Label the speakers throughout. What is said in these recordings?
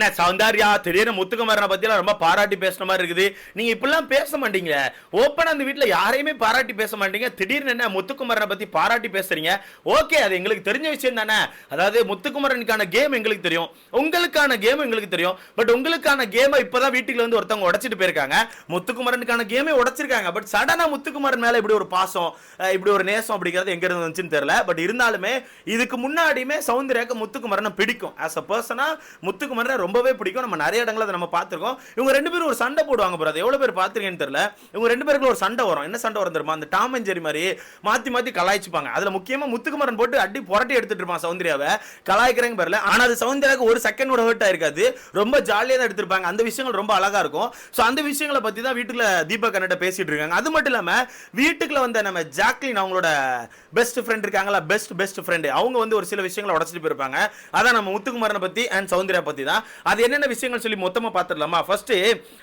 Speaker 1: என்ன சௌந்தர்யா திடீர்னு முத்துக்குமரனை பத்திலாம் ரொம்ப பாராட்டி பேசுன மாதிரி இருக்குது. நீங்க இப்படிலாம் பேச மாட்டீங்க ஓப்பன் அந்த வீட்டில் யாரையுமே பாராட்டி பேச மாட்டீங்க. திடீர்னு என்ன முத்துக்குமரனை பத்தி பாராட்டி பேசுறீங்க? ஓகே அது எங்களுக்கு தெரிஞ்ச விஷயம் தானே. அதாவது முத்துக்குமரனுக்கான கேம் எங்களுக்கு தெரியும். உங்களுக்கான கேம் எங்களுக்கு தெரியும். பட் உங்களுக்கான கேமை இப்பதான் வீட்டுக்குள்ள வந்து ஒருத்தவங்க உடைச்சிட்டு போயிருக்காங்க. முத்துக்குமரனுக்கான கேமே உடைச்சிருக்காங்க. பட் சடனா முத்துக்குமரன் மேல இப்படி ஒரு பாசம் இப்படி ஒரு நேசம் அப்படிங்கிறது எங்க இருந்து வந்துச்சுன்னு தெரியல. பட் இருந்தாலுமே இதுக்கு முன்னாடியுமே சௌந்தர்யாக்கு முத்துக்குமரனை பிடிக்கும். ஆஸ் அ பர்சனா முத்துக்குமரனை ரொம்பவே பிடிக்கும். நம்ம நிறைய இடங்களை அதை நம்ம பார்த்துருக்கோம். இவங்க ரெண்டு பேரும் ஒரு சண்டை போடுவாங்க bro. அது பேர் பார்த்துருக்கேன்னு தெரியல. இவங்க ரெண்டு பேருக்குள்ள ஒரு சண்டை வரும். என்ன சண்டை வரும் தெரியுமா? அந்த டாம் அண்ட் ஜெரி மாதிரி மாற்றி மாற்றி கலாய்ச்சிப்பாங்க. அதில் முக்கியமாக முத்துக்குமரன் போட்டு அடி புரட்டி எடுத்துட்டு இருப்பான் சௌந்தர்யாவை. கலாய்க்கிறேங்க பரல. ஆனால் அது சௌந்தர்யாவுக்கு ஒரு செகண்ட் கூட ஹர்ட் ஆயிருக்காது. ரொம்ப ஜாலியாக தான் எடுத்திருப்பாங்க. அந்த விஷயங்கள் ரொம்ப அழகாக இருக்கும். ஸோ அந்த விஷயங்களை பற்றி தான் வீட்டுக்குள்ள தீபக் கண்ணட்ட பேசிட்டு இருக்காங்க. அது மட்டும் இல்லாமல் வீட்டுக்குள்ள வந்த நம்ம ஜாக்லின் அவங்களோட பெஸ்ட் ஃப்ரெண்ட் இருக்காங்களா? பெஸ்ட் பெஸ்ட் ஃப்ரெண்டு அவங்க வந்து ஒரு சில விஷயங்களை உடச்சிட்டு போயிருப்பாங்க. அதான் நம்ம முத்துக்குமரனை பற்றி அண்ட் சௌந்தர்யா பற்றி தான். அது என்னென்ன விஷயங்கள் சொல்லி மொத்தமாக பார்த்துடலாமா? ஃபர்ஸ்ட்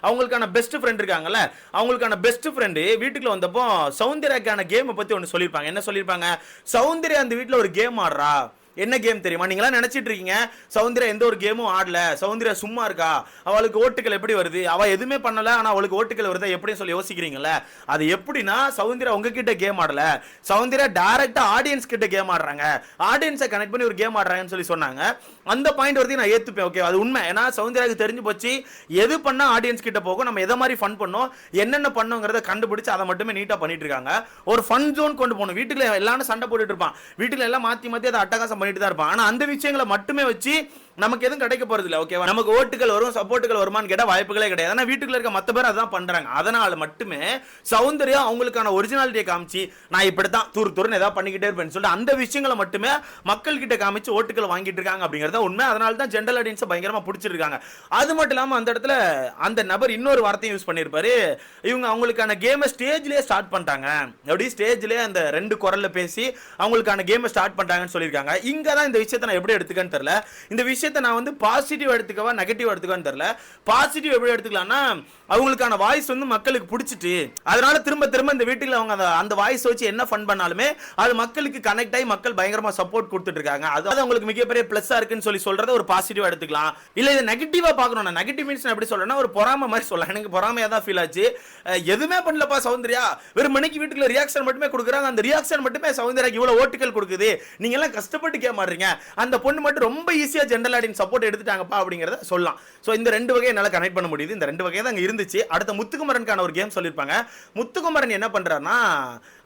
Speaker 1: அவங்களுக்கான பெஸ்ட் ஃப்ரெண்ட் இருக்காங்கல்ல? அவங்களுக்கான பெஸ்ட் ஃப்ரெண்டு வீட்டுக்குள்ள வந்தப்போ சௌந்தர்யாக்கான கேமை பற்றி ஒன்று சொல்லியிருப்பாங்க. என்ன சொல்லியிருப்பாங்க? சௌந்தர்யா அந்த வீட்டில் ஒரு கேம் ஆடுறா. என்ன கேம் தெரியுமா? நீங்களாம் நினச்சிட்டு இருக்கீங்க சவுந்தர்யா எந்த ஒரு கேமும் ஆடல சவுந்தர்யா சும்மா இருக்கா? அவளுக்கு ஓட்டுகள் எப்படி வருது? அவ எதுவுமே பண்ணல ஆனா அவளுக்கு ஓட்டுகள் வருதா எப்படின்னு சொல்லி யோசிக்கிறீங்கல்ல? அது எப்படின்னா சவுந்தர்யா உங்ககிட்ட கேம் ஆடல. சவுந்தர்யா டைரக்டா ஆடியன்ஸ் கிட்ட கேம் ஆடுறாங்க. ஆடியன்ஸை கனெக்ட் பண்ணி ஒரு கேம் ஆடுறாங்கன்னு சொல்லி சொன்னாங்க. அந்த பாயிண்ட் வரைக்கும் நான் ஏத்துப்பேன் ஓகே அது உண்மை. ஏன்னா சவுந்தர்யாவுக்கு தெரிஞ்சு போச்சு எது பண்ணா ஆடியன்ஸ் கிட்ட போகும் நம்ம எதை மாதிரி ஃபன் பண்ணோம் என்னென்ன பண்ணுங்கிறத கண்டுபிடிச்சு அதை மட்டுமே நீட்டா பண்ணிட்டு இருக்காங்க. ஒரு ஃபன் ஜோன் கொண்டு போகணும். வீட்டுக்குள்ள எல்லாரும் சண்டை போட்டுட்டு இருப்பான். வீட்டுல எல்லாம் மாத்தி மாத்தி அதை அட்டகாசம் பண்ணிட்டு தான் இருப்பான். ஆனா அந்த விஷயங்களை மட்டுமே வச்சு நமக்கு எதுவும் கிடைக்க போறது இல்லை ஓகேவா நமக்கு ஓட்டுகள் வரும் சப்போர்ட்டுகள் வருமான்னு கேட்டால் வாய்ப்புகளே கிடையாது. ஆனால் வீட்டுக்குள்ள இருக்க மற்ற பேர் அதான் பண்றாங்க. அதனால மட்டுமே சௌந்தர்யா அவங்களுக்கான ஒரிஜினாலிட்டியை காமிச்சு நான் இப்படித்தான் தூர் தூர்னு ஏதாவது பண்ணிக்கிட்டே இருப்பேன்னு சொல்லிட்டு அந்த விஷயங்களை மட்டுமே மக்கள் கிட்ட காமிச்சு ஓட்டுகள் வாங்கிட்டு இருக்காங்க அப்படிங்கிறத உண்மை. அதனால தான் ஜென்ரல் ஆடியன்ஸை பயங்கரமா பிடிச்சிருக்காங்க. அது மட்டும் இல்லாமல் அந்த இடத்துல அந்த நபர் இன்னொரு வார்த்தையும் யூஸ் பண்ணியிருப்பாரு இவங்க அவங்களுக்கான கேமை ஸ்டேஜ்லேயே ஸ்டார்ட் பண்ணிட்டாங்க. எப்படி? ஸ்டேஜ்லேயே அந்த ரெண்டு குரல்ல பேசி அவங்களுக்கான கேமை ஸ்டார்ட் பண்ணிட்டாங்கன்னு சொல்லியிருக்காங்க. இங்கே தான் இந்த விஷயத்தை நான் எப்படி எடுத்துக்கன்னு தெரியல. இந்த விஷயம் விஷயத்தை நான் வந்து பாசிட்டிவ் எடுத்துக்கவா நெகட்டிவ் எடுத்துக்கவான்னு தெரில பாசிட்டிவ் எப்படி எடுத்துக்கலாம்னா அவங்களுக்கான வாய்ஸ் வந்து மக்களுக்கு பிடிச்சிட்டு அதனால திரும்ப திரும்ப இந்த வீட்டுக்கு அவங்க அந்த- வாய்ஸ் வச்சு என்ன ஃபன் பண்ணாலுமே அது மக்களுக்கு கனெக்ட் ஆகி மக்கள் பயங்கரமாக சப்போர்ட் கொடுத்துட்டு இருக்காங்க. அது அவங்களுக்கு மிகப்பெரிய ப்ளஸ்ஸாக இருக்குன்னு சொல்லி சொல்கிறத ஒரு பாசிட்டிவாக எடுத்துக்கலாம். இல்லை இதை நெகட்டிவாக பார்க்கணும் நான் நெகட்டிவ் மீன்ஸ் எப்படி சொல்கிறேன்னா ஒரு பொறாம மாதிரி சொல்லலாம். எனக்கு பொறாமையாக தான் ஃபீல் ஆச்சு. எதுவுமே பண்ணலப்பா சௌந்தர்யா. வெறும் மணிக்கு வீட்டுக்குள்ள ரியாக்ஷன் மட்டுமே கொடுக்குறாங்க. அந்த ரியாக்ஷன் மட்டுமே சௌந்தர்யாக்கு இவ்வளோ ஓட்டுகள் கொடுக்குது. நீங்க எல்லாம் கஷ்டப்பட்டு கேட்க மாட்டீங்க அந்த பொண்ணு மட்டும் ரொம்ப ஈஸியாக ஜென்ரலாக தமிழ்நாட்டின் சப்போர்ட் எடுத்துட்டாங்கப்பா அப்படிங்கறத சொல்லலாம். ஸோ இந்த ரெண்டு வகையை என்னால் கனெக்ட் பண்ண முடியுது. இந்த ரெண்டு வகையை தான் அங்கே இருந்துச்சு. அடுத்த முத்துக்குமரனுக்கான ஒரு கேம் சொல்லியிருப்பாங்க. முத்துக்குமரன் என்ன பண்ணுறாருன்னா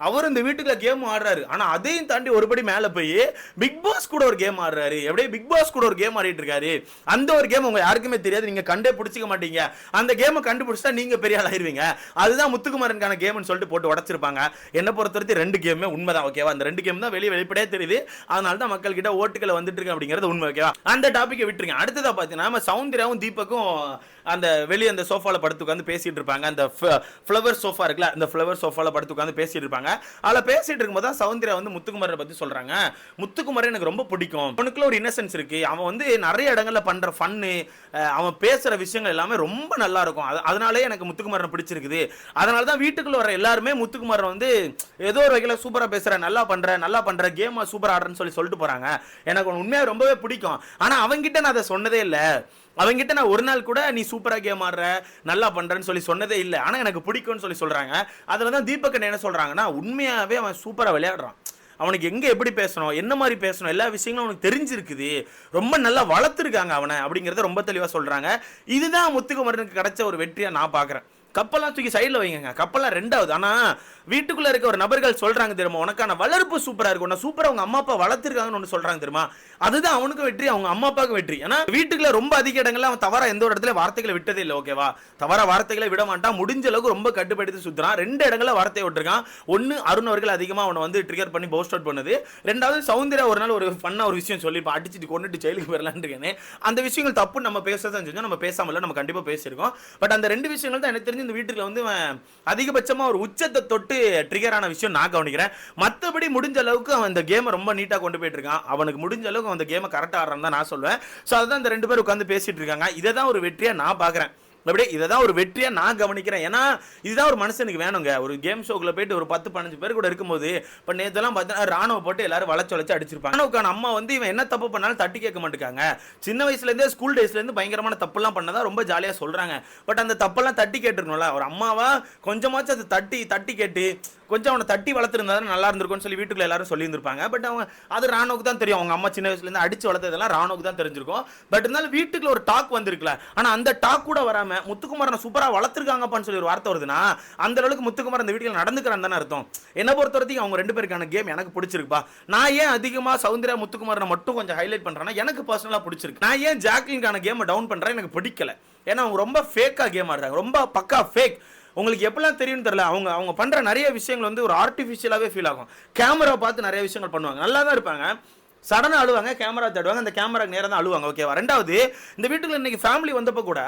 Speaker 1: அவர் இந்த வீட்டுக்குள்ள கேம் ஆடுறாரு. ஆனால் அதையும் தாண்டி ஒருபடி மேல போய் பிக் பாஸ் கூட ஒரு கேம் ஆடுறாரு. எப்படியே பிக் பாஸ் கூட ஒரு கேம் ஆடிட்டு இருக்காரு. அந்த ஒரு கேம் உங்க யாருக்குமே தெரியாது. நீங்க கண்டே பிடிச்சிக்க மாட்டீங்க. அந்த கேமை கண்டுபிடிச்சா நீங்க பெரிய ஆள் ஆயிருவீங்க. அதுதான் முத்துக்குமரனுக்கான கேம்னு சொல்லிட்டு போட்டு உடைச்சிருப்பாங்க. என்ன பொறுத்தவரைக்கும் ரெண்டு கேமே உண்மைதான் ஓகேவா அந்த ரெண்டு கேம் தான் வெளியே வெளிப்படையே தெரியுது. அதனால தான் மக்கள் கிட்ட ஓட்டுகளை வந்துட்டு இருக்கு அப்படிங்கிறது உண்மை ஓகேவா அந்த டாபிக்கை விட்டுருங்க. அடுத்ததாக பார்த்தீங்கன்னா நம்ம சௌந்தர்யாவும் தீபக்கும் அந்த வெளியே அந்த சோஃபாவில் படுத்து உட்காந்து பேசிகிட்டு இருப்பாங்க. அந்த ஃப்ளவர் சோஃபா இருக்குல்ல அந்த ஃப்ளவர் சோஃபாவில் படுத்து உட்காந்து பேசிட்டு இருப்பாங்க. அதில் பேசிகிட்டு இருக்கும்போது தான் சௌந்தர்யா வந்து முத்துக்குமரை பற்றி சொல்கிறாங்க முத்துக்குமரை எனக்கு ரொம்ப பிடிக்கும். அவனுக்குள்ள ஒரு இன்னசென்ஸ் இருக்குது அவன் வந்து நிறைய இடங்களில் பண்ணுற ஃபன்னு அவன் பேசுகிற விஷயங்கள் எல்லாமே ரொம்ப நல்லா இருக்கும். அது- அதனாலே எனக்கு முத்துக்குமரனை பிடிச்சிருக்குது. அதனால தான் வீட்டுக்குள்ளே வர எல்லாருமே முத்துக்குமரன் வந்து ஏதோ ஒரு வகையில் சூப்பராக பேசுகிற நல்லா பண்ணுற நல்லா பண்ணுற கேமாக சூப்பர் ஆடுறன்னு சொல்லி சொல்லிட்டு போகிறாங்க எனக்கு உண்மையாக ரொம்பவே பிடிக்கும். ஆனா அவங்கிட்ட நான் அதை சொன்னதே இல்லை. அவங்கிட்ட நான் ஒரு நாள் கூட நீ சூப்பராக கேம் ஆடுற நல்லா பண்ணுறேன்னு சொல்லி சொன்னதே இல்லை. ஆனால் எனக்கு பிடிக்கும்னு சொல்லி சொல்கிறாங்க அதில் தான் தீபக்கன் என்ன சொல்கிறாங்கன்னா உண்மையாகவே அவன் சூப்பராக விளையாடுறான். அவனுக்கு எங்கே எப்படி பேசணும் என்ன மாதிரி பேசணும் எல்லா விஷயங்களும் அவனுக்கு தெரிஞ்சிருக்குது. ரொம்ப நல்லா வளர்த்துருக்காங்க அவனை அப்படிங்கிறத ரொம்ப தெளிவாக சொல்கிறாங்க இதுதான் முத்துக்குமரனுக்கு கிடைச்ச ஒரு வெற்றியாக நான் பார்க்குறேன் கப்பெல்லாம் தூக்கி சைடில் வைங்க கப்பல்லாம் ரெண்டாவது. ஆனா வீட்டுக்குள்ள இருக்க ஒரு நபர்கள் சொல்றாங்க தெரியுமா உனக்கான வளர்ப்பு சூப்பரா இருக்கும் உன்னை சூப்பராக அவங்க அம்மா அப்பா வளர்த்துருக்காங்கன்னு ஒன்று சொல்றாங்க தெரியுமா? அதுதான் அவனுக்கும் வெற்றி அவங்க அம்மா அப்பாவுக்கு வெற்றி. ஏன்னா வீட்டுக்குள்ள ரொம்ப அதிக இடங்களில் அவன் தவறா எந்த ஒரு இடத்துல வார்த்தைகளை விட்டதே இல்லை ஓகேவா தவறா வார்த்தைகளை விட மாட்டான். முடிஞ்ச அளவுக்கு ரொம்ப கட்டுப்படுத்தி சுற்றுறான் ரெண்டு இடங்களில் வார்த்தையை விட்டுருக்கான். ஒன்னு அருண் அவர்கள் அதிகமா அவனை வந்து ட்ரிகர் பண்ணி போஸ்ட் அவுட் பண்ணுது. ரெண்டாவது சவுந்தர்யா ஒரு நாள் ஒரு பண்ண ஒரு விஷயம் சொல்லி இப்போ அடிச்சுட்டு கொண்டுட்டு ஜெயிலுக்கு வரலான்னு அந்த விஷயங்கள் தப்பு நம்ம பேசதான் செஞ்சோம். நம்ம பேசாமல நம்ம கண்டிப்பாக பேசியிருக்கோம். பட் அந்த ரெண்டு விஷயங்கள் தான் எனக்கு தெரிஞ்சு இந்த வீட்டில் வந்து அவன் ஒரு உச்சத்தை தொட்டு ட்ரிகர் ஆன விஷயம் நான் கவனிக்கிறேன். மற்றபடி முடிஞ்ச அளவுக்கு அவன் இந்த கேமை ரொம்ப நீட்டாக கொண்டு போயிட்டு இருக்கான் அவனுக்கு முடிஞ்ச அளவுக்கு அந்த கேமை கரெக்டாக ஆடுறான்னு தான் நான் சொல்லுவேன் ஸோ அதுதான் இந்த ரெண்டு பேரும் உட்காந்து பேசிட்டு இருக்காங்க. இதை தான் ஒரு வெற்றியாக நான் பார்க்குறேன். அப்படியே இதை தான் ஒரு வெற்றியாக நான் கவனிக்கிறேன். ஏன்னா இதுதான் ஒரு மனுஷனுக்கு வேணுங்க. ஒரு கேம் ஷோக்குள்ள போயிட்டு ஒரு பத்து பதினஞ்சு பேர் கூட இருக்கும்போது இப்போ நேற்றுலாம் பார்த்தீங்கன்னா ராணுவ போட்டு எல்லாரும் வளச்சு வளச்சு அடிச்சிருப்பாங்க. ராணுவக்கான அம்மா வந்து இவன் என்ன தப்பு பண்ணாலும் தட்டி கேட்க மாட்டேங்காங்க சின்ன வயசுலேருந்தே ஸ்கூல் டேஸ்லேருந்து பயங்கரமான தப்புலாம் பண்ணதான் ரொம்ப ஜாலியாக சொல்கிறாங்க பட் அந்த தப்பெல்லாம் தட்டி கேட்டுருக்கணும்ல. ஒரு அம்மாவா கொஞ்சமாச்சும் அதை தட்டி தட்டி கேட்டு கொஞ்சம் அவனை தட்டி வளர்த்துருந்தா தான் நல்லா இருந்திருக்கும்னு சொல்லி வீட்டுக்குள்ள எல்லாரும் சொல்லியிருந்திருப்பாங்க. பட் அவன் அது ராணுவுக்கு தான் தெரியும். அவங்க அம்மா சின்ன வயசுலேருந்து அடிச்சு வளர்த்ததெல்லாம் ராணுவுக்கு தான் தெரிஞ்சிருக்கும். பட் இருந்தாலும் வீட்டுக்குள்ள ஒரு டாக் வந்திருக்கல ஆனால் அந்த டாக் கூட வராமல் முத்துக்குமாரனை சூப்பராக வளர்த்துருக்காங்கப்பான்னு சொல்லி ஒரு வார்த்தை வருதுன்னா அந்த அளவுக்கு முத்துக்குமார் அந்த வீட்டில் நடந்துக்கிறான் தானே அர்த்தம். என்ன பொறுத்த வரைக்கும் அவங்க ரெண்டு பேருக்கான கேம் எனக்கு பிடிச்சிருக்குப்பா. நான் ஏன் அதிகமாக சௌந்தர்யா முத்துக்குமாரனை மட்டும் கொஞ்சம் ஹைலைட் பண்ணுறேன்னா எனக்கு பர்சனலாக பிடிச்சிருக்கு. நான் ஏன் ஜாக்லின்கான கேமை டவுன் பண்ணுறேன் எனக்கு பிடிக்கல. ஏன்னா அவங்க ரொம்ப ஃபேக்காக கேம் ஆடுறாங்க. ரொம்ப பக்கா ஃபேக் உங்களுக்கு எப்படிலாம் தெரியும்னு தெரியல. அவங்க அவங்க பண்ணுற நிறைய விஷயங்கள் வந்து ஒரு ஆர்டிஃபிஷியலாகவே ஃபீல் ஆகும். கேமரா பார்த்து நிறைய விஷயங்கள் பண்ணுவாங்க. நல்லா தான் இருப்பாங்க. சடனாக அழுவாங்க கேமரா தேடுவாங்க அந்த கேமராக்கு நேரம் தான் அழுவாங்க ஓகேவா ரெண்டாவது இந்த வீட்டுக்குள்ள இன்னைக்கு ஃபேமிலி வந்தப்போ கூட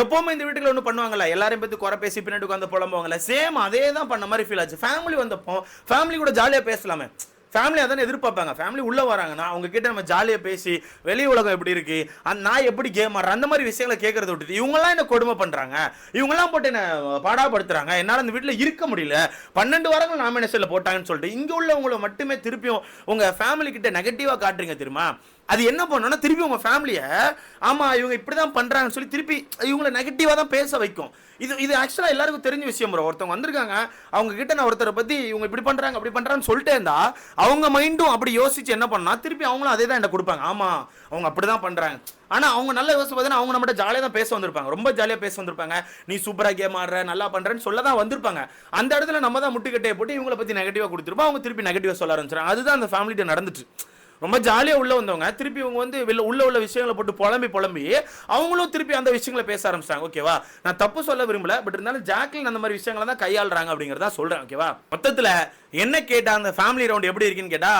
Speaker 1: எப்போவுமே இந்த வீட்டுக்குள்ள ஒன்று பண்ணுவாங்கல்ல எல்லாரையும் பற்றி குறை பேசி பின்னாடி உட்காந்து புலம்புவாங்கல்ல சேம் அதே தான் பண்ண மாதிரி ஃபீல் ஆச்சு. ஃபேமிலி வந்தப்போ ஃபேமிலி கூட ஜாலியாக பேசலாமே. ஃபேமிலி அதானே எதிர்பார்ப்பாங்க. ஃபேமிலி உள்ளே வராங்கன்னா அவங்க கிட்ட நம்ம ஜாலியாக பேசி வெளி உலகம் எப்படி இருக்கு அந்த நான் எப்படி கேம் ஆடுறேன் அந்த மாதிரி விஷயங்களை கேட்கறத விட்டுட்டு இவங்கெல்லாம் என்ன கொடுமை பண்ணுறாங்க இவங்கெல்லாம் போட்டு என்ன பாடாப்படுத்துறாங்க? என்னால் அந்த வீட்டில் இருக்க முடியல. பன்னெண்டு வாரங்கள் நாமினேஷனில் போட்டாங்கன்னு சொல்லிட்டு இங்கே உள்ளவங்களை மட்டுமே திருப்பியும் உங்கள் ஃபேமிலி கிட்ட நெகட்டிவாக காட்டுறீங்க தெரியுமா? அது என்ன பண்ணோன்னா திருப்பி உங்கள் ஃபேமிலியை ஆமாம் இவங்க இப்படி தான் பண்ணுறாங்கன்னு சொல்லி திருப்பி இவங்களை நெகட்டிவாக தான் பேச வைக்கும். இது இது ஆக்சுவலாக எல்லாருக்கும் தெரிஞ்ச விஷயம் ப்ரோ ஒருத்தவங்க வந்திருக்காங்க அவங்க கிட்ட நான் ஒருத்தரை பற்றி இவங்க இப்படி பண்ணுறாங்க அப்படி பண்ணுறான்னு சொல்லிட்டே இருந்தா அவங்க மைண்டும் அப்படி யோசிச்சு என்ன பண்ணால் திருப்பி அவங்களும் அதே தான் என்ன கொடுப்பாங்க. ஆமாம் அவங்க அப்படிதான் பண்ணுறாங்க ஆனால் அவங்க நல்ல யோசிச்சு பார்த்தீங்கன்னா அவங்க நம்மகிட்ட ஜாலியாக தான் பேச வந்திருப்பாங்க. ரொம்ப ஜாலியாக பேச வந்திருப்பாங்க. நீ சூப்பராக கேம் ஆடுற நல்லா பண்ணுறேன்னு சொல்ல தான் வந்திருப்பாங்க. அந்த இடத்துல நம்ம தான் முட்டுக்கட்டையை போட்டு இவங்கள பற்றி நெகட்டிவாக கொடுத்துருப்போம். அவங்க திருப்பி நெகட்டிவாக சொல்ல ஆரம்பிச்சிடும் அதுதான் அந்த ஃபேமிலிட்ட நடந்துச்சு. ரொம்ப ஜாலியாக உள்ளே வந்தவங்க. திருப்பி இவங்க வந்து வெளில உள்ள உள்ள விஷயங்களை போட்டு புலம்பி புலம்பி அவங்களும் திருப்பி அந்த விஷயங்களை பேச ஆரம்பிச்சாங்க ஓகேவா நான் தப்பு சொல்ல விரும்பல. பட் இருந்தாலும் ஜாக்லின் அந்த மாதிரி விஷயங்களை தான் கையாளுறாங்க அப்படிங்கிறத சொல்கிறேன் ஓகேவா மொத்தத்தில் என்ன கேட்டா அந்த ஃபேமிலி ரவுண்ட் எப்படி இருக்குன்னு கேட்டா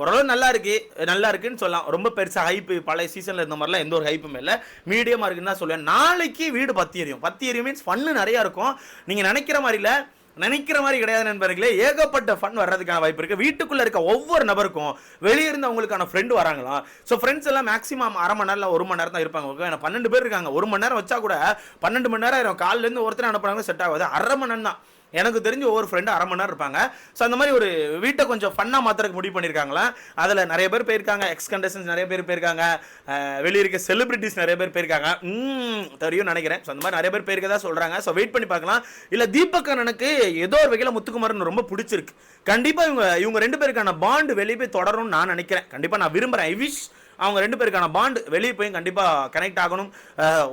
Speaker 1: ஓரளவு நல்லா இருக்கு. நல்லா இருக்குன்னு சொல்லலாம். ரொம்ப பெருசா ஹைப்பு பழைய சீசன்ல இருந்த மாதிரிலாம் எந்த ஒரு ஹைப்பும் இல்லை. மீடியமா இருக்குன்னு தான் சொல்லுவேன். நாளைக்கு வீடு பத்தி எரியும். பத்தி எரியும் மீன்ஸ் ஃபன்னு நிறைய இருக்கும். நீங்க நினைக்கிற மாதிரி இல்லை. நினைக்கிற மாதிரி கிடையாது நண்பர்களே. ஏகப்பட்ட ஃபன் வர்றதுக்கான வாய்ப்பு இருக்குது வீட்டுக்குள்ளே இருக்க ஒவ்வொரு நபருக்கும் வெளியே இருந்து அவங்களுக்கான ஃப்ரெண்டு வராங்களா? ஸோ ஃப்ரெண்ட்ஸ் எல்லாம் மேக்ஸிமம் அரை மணி நேரம் ஒரு மணி நேரம் தான் இருப்பாங்க. ஓகே ஏன்னா பன்னெண்டு பேர் இருக்காங்க. ஒரு மணி நேரம் வச்சா கூட பன்னெண்டு மணி நேரம் ஆயிரும். காலையில ஒருத்தர் அனுப்புறாங்க செட் ஆகாது. அரை மணி நேரம் தான் எனக்கு தெரிஞ்சு ஒவ்வொரு ஃப்ரெண்டு அரை மணி நேரம் இருப்பாங்க. ஸோ அந்த மாதிரி ஒரு வீட்டை கொஞ்சம் ஃபன்னாக மாத்திரக்கு முடிவு பண்ணியிருக்காங்களா அதில் நிறைய பேர் போயிருக்காங்க. எக்ஸ் கண்டஸ்டன்ஸ் நிறைய பேர் போயிருக்காங்க. வெளியிருக்க இருக்க செலிபிரிட்டிஸ் நிறைய பேர் போயிருக்காங்க. ம், தெரியும் நினைக்கிறேன். ஸோ அந்த மாதிரி நிறைய பேர் போயிருக்கதா சொல்கிறாங்க ஸோ வெயிட் பண்ணி பார்க்கலாம். இல்லை தீபக் அண்ணனுக்கு ஏதோ ஒரு வகையில் முத்துக்குமாரன் ரொம்ப பிடிச்சிருக்கு. கண்டிப்பாக இவங்க இவங்க ரெண்டு பேருக்கான பாண்டு வெளியே போய் தொடரும்னு நான் நினைக்கிறேன். கண்டிப்பாக நான் விரும்புகிறேன் ஐ விஷ் அவங்க ரெண்டு பேருக்கான பாண்ட் வெளியே போய் கண்டிப்பாக கனெக்ட் ஆகணும்.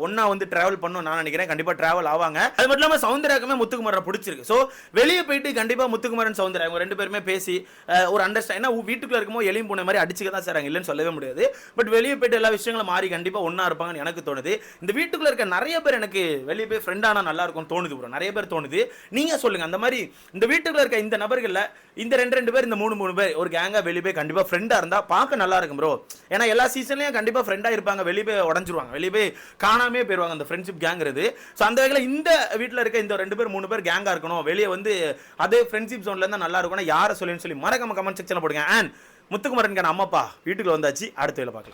Speaker 1: ஒன்றா வந்து ட்ராவல் பண்ணணும் நான் நினைக்கிறேன். கண்டிப்பாக ட்ராவல் ஆவாங்க. அது மட்டும் இல்லாமல் சவுந்தராக்குமே முத்துக்குமாரன் பிடிச்சிருக்கு. ஸோ வெளியே போயிட்டு கண்டிப்பாக முத்துக்குமரன் சவுந்தரா இவங்க ரெண்டு பேருமே பேசி ஒரு அண்டர்ஸ்டாண்ட் ஏன்னா வீட்டுக்குள்ள இருக்கும்போது எளியும் பூனை மாதிரி அடிச்சுக்க தான் சார் இல்லைன்னு சொல்லவே முடியாது. பட் வெளியே போயிட்டு எல்லா விஷயங்களும் மாறி கண்டிப்பாக ஒன்றா இருப்பாங்கன்னு எனக்கு தோணுது. இந்த வீட்டுக்குள்ள இருக்க நிறைய பேர் எனக்கு வெளியே போய் ஃப்ரெண்டானா நல்லா இருக்கும் தோணுது ப்ரோ நிறைய பேர் தோணுது. நீங்க சொல்லுங்க அந்த மாதிரி இந்த வீட்டுக்குள்ள இருக்க இந்த நபர்கள்ல இந்த ரெண்டு ரெண்டு பேர் இந்த மூணு மூணு பேர் ஒரு கேங்கா வெளியே போய் கண்டிப்பா ஃப்ரெண்டா இருந்தா பார்க்க நல்லா இருக்கும் ப்ரோ ஏன்னா எல்லா சீசன்லையும் கண்டிப்பாக ஃப்ரெண்டாக இருப்பாங்க. வெளியே போய் உடஞ்சிருவாங்க. வெளியே போய் காணாமே போயிடுவாங்க அந்த ஃப்ரெண்ட்ஷிப் கேங்கிறது ஸோ அந்த வகையில் இந்த வீட்டில் இருக்க இந்த ரெண்டு பேர் மூணு பேர் கேங்காக இருக்கணும். வெளியே வந்து அதே ஃப்ரெண்ட்ஷிப் ஜோன்ல இருந்தால் நல்லா இருக்கும்னா யாரை சொல்லுன்னு சொல்லி மறக்காம கமெண்ட் செக்ஷனில் போடுங்க. அண்ட் முத்துக்குமரனுக்கான அம்மாப்பா வீட்டுக்குள்ள வந்தாச்சு. அடுத்த வேலை பார்க்கலாம்.